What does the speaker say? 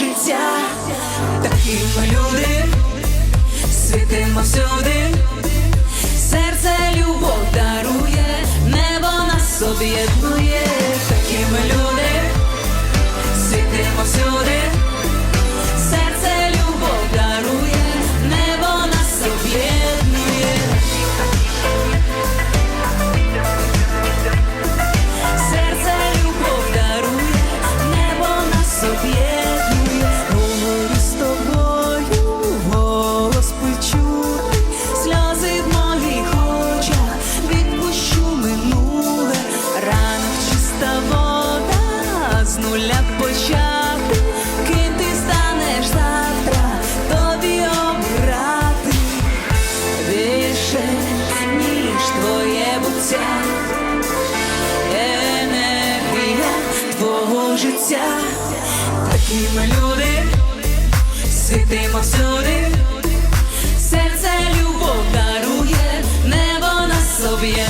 життя, такі ми люди, світимо всюди, серце любов дарує, небо нас об'єднує. гуляк почав, ким ти станеш завтра, тобі обрати. Більше, ніж твоє буття, енергія твого життя, такими люди, світимо всюди, серце любов дарує, небо нас об'є